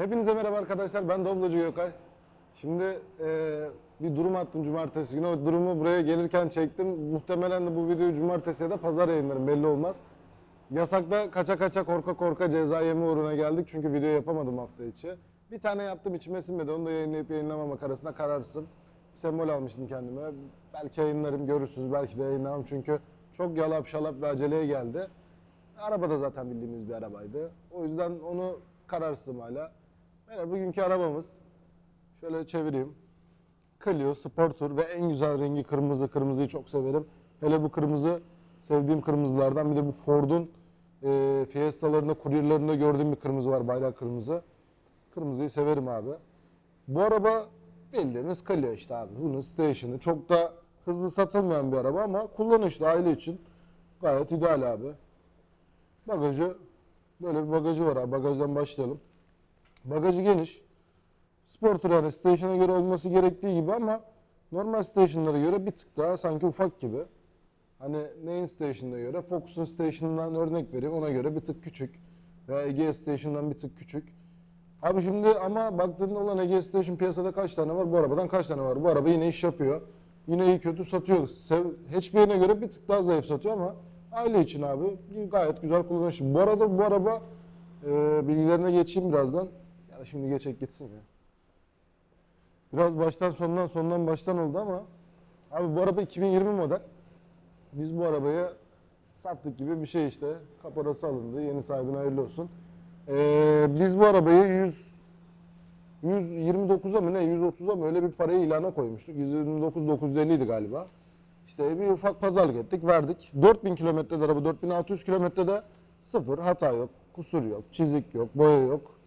Hepinize merhaba arkadaşlar. Ben Doblacı Gökay. Şimdi eee, bir durum attım cumartesi günü. O durumu buraya gelirken çektim. Muhtemelen de bu videoyu cumartesi ya da pazar yayınlarım belli olmaz. Yasakta kaça kaça korka korka ceza yeme uğruna geldik. Çünkü video yapamadım hafta içi. Bir tane yaptım içime sinmedi. Onu da yayınlayıp yayınlamamak arasında kararsın. Sembol almıştım kendime. Belki yayınlarım görürsünüz. Belki de yayınlamam. Çünkü çok yalap şalap ve aceleye geldi. Araba da zaten bildiğimiz bir arabaydı. O yüzden onu kararsızım hala. Beyler bugünkü arabamız şöyle çevireyim. Clio Sportur ve en güzel rengi kırmızı. Kırmızıyı çok severim. Hele bu kırmızı sevdiğim kırmızılardan. Bir de bu Ford'un e, Fiesta'larında, Courier'larında gördüğüm bir kırmızı var. Bayrak kırmızı. Kırmızıyı severim abi. Bu araba bildiğimiz Clio işte abi. Bunun station'ı. Çok da hızlı satılmayan bir araba ama kullanışlı aile için gayet ideal abi. Bagajı böyle bir bagajı var abi. Bagajdan başlayalım. Bagajı geniş. Sportur yani station'a göre olması gerektiği gibi ama normal station'lara göre bir tık daha sanki ufak gibi. Hani neyin station'ına göre? Focus'un station'ından örnek vereyim ona göre bir tık küçük. Veya Ege Station'dan bir tık küçük. Abi şimdi ama baktığında olan Ege Station piyasada kaç tane var? Bu arabadan kaç tane var? Bu araba yine iş yapıyor. Yine iyi kötü satıyor. Sev, hiçbirine göre bir tık daha zayıf satıyor ama aile için abi gayet güzel kullanışlı. Bu arada bu araba e, bilgilerine geçeyim birazdan. Şimdi geçek gitsin ya. Biraz baştan sondan sondan baştan oldu ama abi bu araba 2020 model. Biz bu arabayı sattık gibi bir şey işte. Kaporası alındı. Yeni sahibine hayırlı olsun. Ee, biz bu arabayı 100 129'a mı ne 130'a mı öyle bir parayı ilana koymuştuk. 129 950 idi galiba. İşte bir ufak pazarlık ettik verdik. 4000 kilometrede araba 4600 kilometrede sıfır hata yok, kusur yok, çizik yok, boya yok.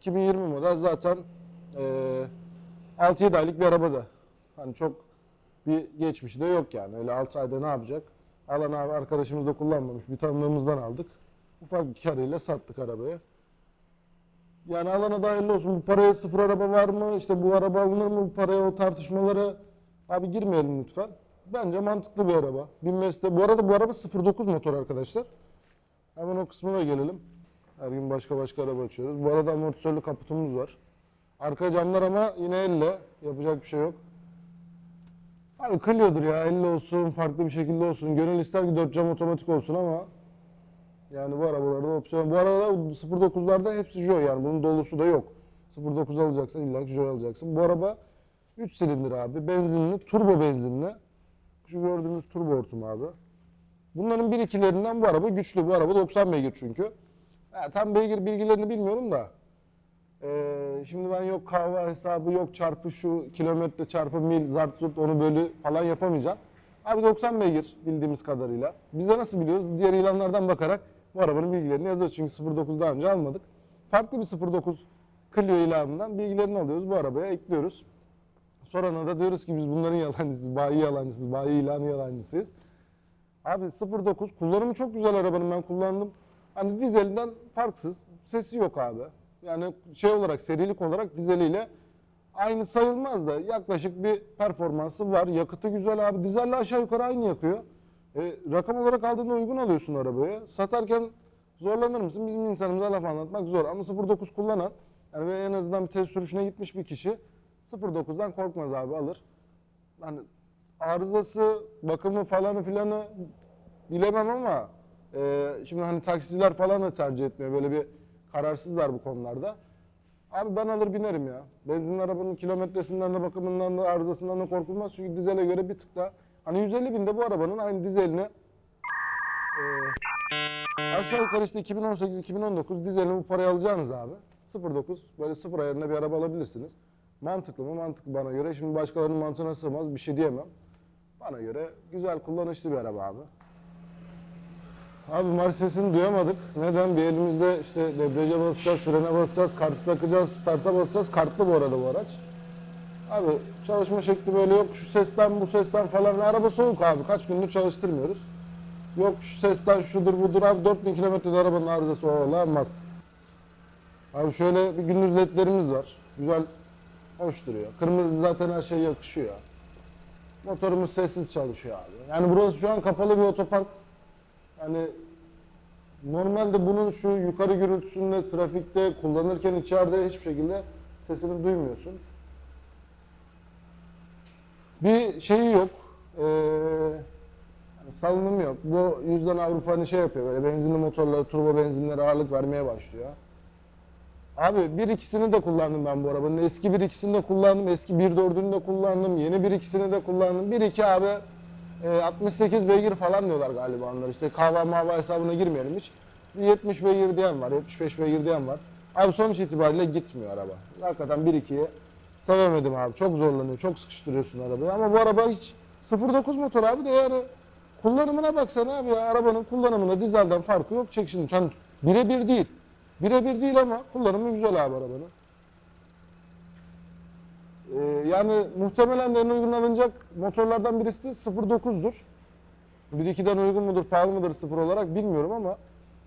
2020 model zaten eee 6-7 aylık bir araba da. Hani çok bir geçmişi de yok yani. Öyle 6 ayda ne yapacak? Alan abi arkadaşımız da kullanmamış. Bir tanıdığımızdan aldık. Ufak bir karıyla sattık arabayı. Yani alana da hayırlı olsun. Bu paraya sıfır araba var mı? İşte bu araba alınır mı? Bu paraya o tartışmalara abi girmeyelim lütfen. Bence mantıklı bir araba. Binmesi de. Bu arada bu araba 09 motor arkadaşlar. Hemen o kısmına gelelim. Her gün başka başka araba açıyoruz. Bu arada amortisörlü kaputumuz var. Arka camlar ama yine elle. Yapacak bir şey yok. Abi Clio'dur ya. Elle olsun, farklı bir şekilde olsun. Gönül ister ki 4 cam otomatik olsun ama yani bu arabalarda opsiyon. Bu arabalar 09'larda hepsi Joy yani. Bunun dolusu da yok. 09 alacaksan illa ki Joy alacaksın. Bu araba 3 silindir abi. Benzinli, turbo benzinli. Şu gördüğümüz turbo hortum abi. Bunların bir ikilerinden bu araba güçlü. Bu araba 90 beygir çünkü. Ha, tam beygir bilgilerini bilmiyorum da. Ee, şimdi ben yok kahve hesabı yok çarpı şu kilometre çarpı mil zart zurt onu bölü falan yapamayacağım. Abi 90 beygir bildiğimiz kadarıyla. Biz de nasıl biliyoruz? Diğer ilanlardan bakarak bu arabanın bilgilerini yazıyoruz. Çünkü 09 daha önce almadık. Farklı bir 09 Clio ilanından bilgilerini alıyoruz. Bu arabaya ekliyoruz. Sonra da diyoruz ki biz bunların yalancısıyız, bayi yalancısıyız, bayi ilanı yalancısıyız. Abi 09 kullanımı çok güzel arabanın ben kullandım. Hani dizelinden farksız. Sesi yok abi. Yani şey olarak serilik olarak dizeliyle aynı sayılmaz da yaklaşık bir performansı var. Yakıtı güzel abi. Dizelle aşağı yukarı aynı yakıyor. E, rakam olarak aldığında uygun alıyorsun arabayı. Satarken zorlanır mısın? Bizim insanımıza laf anlatmak zor. Ama 09 kullanan yani ve en azından bir test sürüşüne gitmiş bir kişi 09'dan korkmaz abi alır. Hani arızası, bakımı falanı filanı bilemem ama e, şimdi hani taksiciler falan da tercih etmiyor. Böyle bir kararsızlar bu konularda. Abi ben alır binerim ya. Benzinli arabanın kilometresinden de bakımından da arızasından da korkulmaz. Çünkü dizele göre bir tık daha. Hani 150 binde bu arabanın aynı dizeline e, aşağı yukarı işte 2018-2019 dizelini bu parayı alacaksınız abi. 09 böyle sıfır ayarında bir araba alabilirsiniz. Mantıklı mı? Mantıklı bana göre. Şimdi başkalarının mantığına sığmaz bir şey diyemem. Bana göre güzel kullanışlı bir araba abi. Abi marş sesini duyamadık. Neden? Bir elimizde işte debriyaja basacağız, frene basacağız, kartı takacağız, starta basacağız. Kartlı bu arada bu araç. Abi çalışma şekli böyle yok şu sesten bu sesten falan. Araba soğuk abi. Kaç gündür çalıştırmıyoruz. Yok şu sesten şudur budur abi 4000 kilometrede arabanın arızası olamaz. Abi şöyle bir gündüz ledlerimiz var. Güzel, hoş duruyor. Kırmızı zaten her şey yakışıyor. Motorumuz sessiz çalışıyor abi. Yani burası şu an kapalı bir otopark. Yani Normalde bunun şu yukarı gürültüsünde, trafikte, kullanırken içeride hiçbir şekilde sesini duymuyorsun. Bir şeyi yok. Ee, yani salınımı yok. Bu yüzden Avrupa hani şey yapıyor böyle benzinli motorlara, turbo benzinlere ağırlık vermeye başlıyor. Abi bir ikisini de kullandım ben bu arabanın. Eski bir ikisini de kullandım. Eski 1.4'ünü de kullandım. Yeni bir ikisini de kullandım. Bir iki abi e, 68 beygir falan diyorlar galiba onlar. İşte kahve mava hesabına girmeyelim hiç. Bir 70 beygir diyen var, 75 beygir diyen var. Abi sonuç itibariyle gitmiyor araba. Hakikaten 1-2'ye sevemedim abi. Çok zorlanıyor, çok sıkıştırıyorsun arabayı. Ama bu araba hiç 0.9 motor abi de yani kullanımına baksana abi ya. Arabanın kullanımında dizelden farkı yok. Çek şimdi. Hani birebir değil. Birebir değil ama kullanımı güzel abi arabanın. Ee, yani muhtemelen en uygun alınacak motorlardan birisi de 0.9'dur. 1.2'den uygun mudur, pahalı mıdır 0 olarak bilmiyorum ama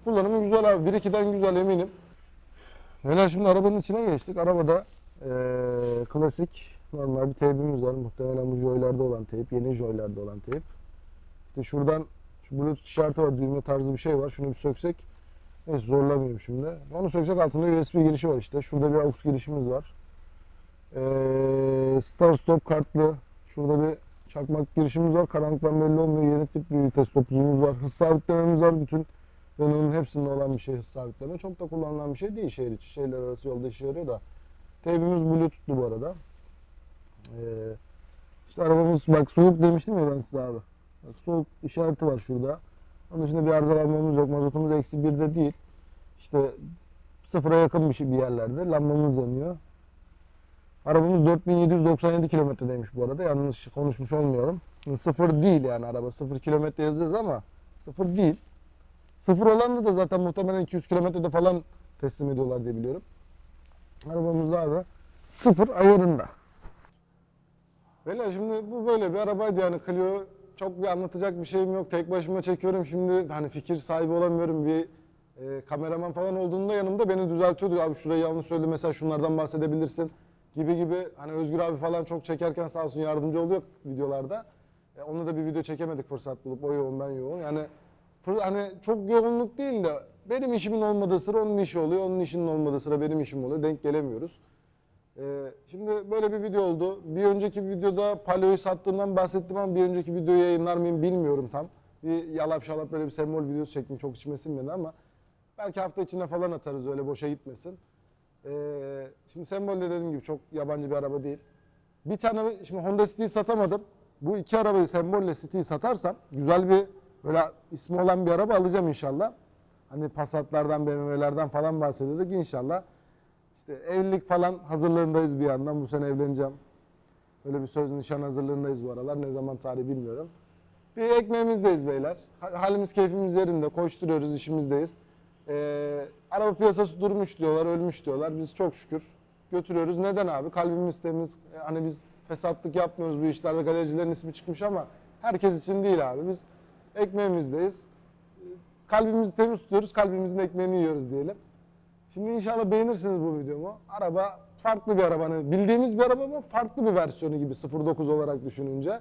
kullanımı güzel abi. 1.2'den güzel eminim. Beyler şimdi arabanın içine geçtik. Arabada eee, klasik normal bir teybimiz var. Muhtemelen bu joylarda olan teyp, yeni joylarda olan teyp. İşte şuradan şu bluetooth işareti var, düğme tarzı bir şey var. Şunu bir söksek. Neyse zorlamayayım şimdi. Onu söksek altında USB girişi var işte. Şurada bir aux girişimiz var. Ee, Star Stop kartlı. Şurada bir çakmak girişimiz var. Karanlıktan belli olmuyor. Yeni tip bir vites topuzumuz var. Hız sabitlememiz var. Bütün Renault'un hepsinde olan bir şey hız sabitleme. Çok da kullanılan bir şey değil şehir içi. Şehirler arası yolda işe yarıyor da. Teybimiz bluetoothlu bu arada. Ee, işte arabamız bak soğuk demiştim ya ben size abi. Bak soğuk işareti var şurada. Onun dışında bir arızalanmamız yok. Mazotumuz eksi birde değil. İşte sıfıra yakın bir, şey, bir yerlerde. Lambamız yanıyor. Arabamız 4797 kilometredeymiş bu arada. Yanlış konuşmuş olmayalım. Sıfır değil yani araba. Sıfır kilometre yazacağız ama sıfır değil. Sıfır olanı da zaten muhtemelen 200 kilometrede falan teslim ediyorlar diye biliyorum. Arabamız da abi sıfır ayarında. Beyler şimdi bu böyle bir arabaydı yani Clio. Çok bir anlatacak bir şeyim yok. Tek başıma çekiyorum şimdi. Hani fikir sahibi olamıyorum. Bir e, kameraman falan olduğunda yanımda beni düzeltiyordu. Abi şurayı yanlış söyledi mesela şunlardan bahsedebilirsin gibi gibi. Hani Özgür abi falan çok çekerken sağ olsun yardımcı oluyor videolarda. E, onunla da bir video çekemedik fırsat bulup. O yoğun ben yoğun. Yani fır- hani çok yoğunluk değil de benim işimin olmadığı sıra onun işi oluyor. Onun işinin olmadığı sıra benim işim oluyor. Denk gelemiyoruz. Ee, şimdi böyle bir video oldu. Bir önceki videoda Paleo'yu sattığımdan bahsettim ama bir önceki videoyu yayınlar mıyım bilmiyorum tam. Bir yalap şalap böyle bir sembol videosu çektim. Çok içime sinmedi ama belki hafta içinde falan atarız öyle boşa gitmesin. Ee, şimdi sembol de dediğim gibi çok yabancı bir araba değil. Bir tane şimdi Honda City'yi satamadım. Bu iki arabayı sembolle City'yi satarsam güzel bir böyle ismi olan bir araba alacağım inşallah. Hani Passat'lardan, BMW'lerden falan bahsediyorduk inşallah. İşte evlilik falan hazırlığındayız bir yandan. Bu sene evleneceğim. Böyle bir söz nişan hazırlığındayız bu aralar. Ne zaman tarihi bilmiyorum. Bir ekmeğimizdeyiz beyler. Ha- Halimiz keyfimiz yerinde. Koşturuyoruz, işimizdeyiz. Ee, araba piyasası durmuş diyorlar, ölmüş diyorlar. Biz çok şükür götürüyoruz. Neden abi? Kalbimiz temiz. Ee, Hani biz fesatlık yapmıyoruz bu işlerde. Galericilerin ismi çıkmış ama herkes için değil abi. Biz ekmeğimizdeyiz. Ee, Kalbimizi temiz tutuyoruz. Kalbimizin ekmeğini yiyoruz diyelim. Şimdi inşallah beğenirsiniz bu videomu. Araba farklı bir araba. Hani bildiğimiz bir araba ama farklı bir versiyonu gibi 09 olarak düşününce.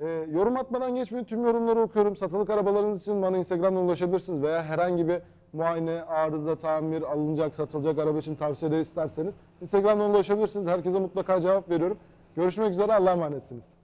Ee, yorum atmadan geçmeyin. Tüm yorumları okuyorum. Satılık arabalarınız için bana Instagram'dan ulaşabilirsiniz veya herhangi bir muayene, arıza, tamir, alınacak, satılacak araba için tavsiye de isterseniz Instagram'dan ulaşabilirsiniz. Herkese mutlaka cevap veriyorum. Görüşmek üzere. Allah'a emanetsiniz.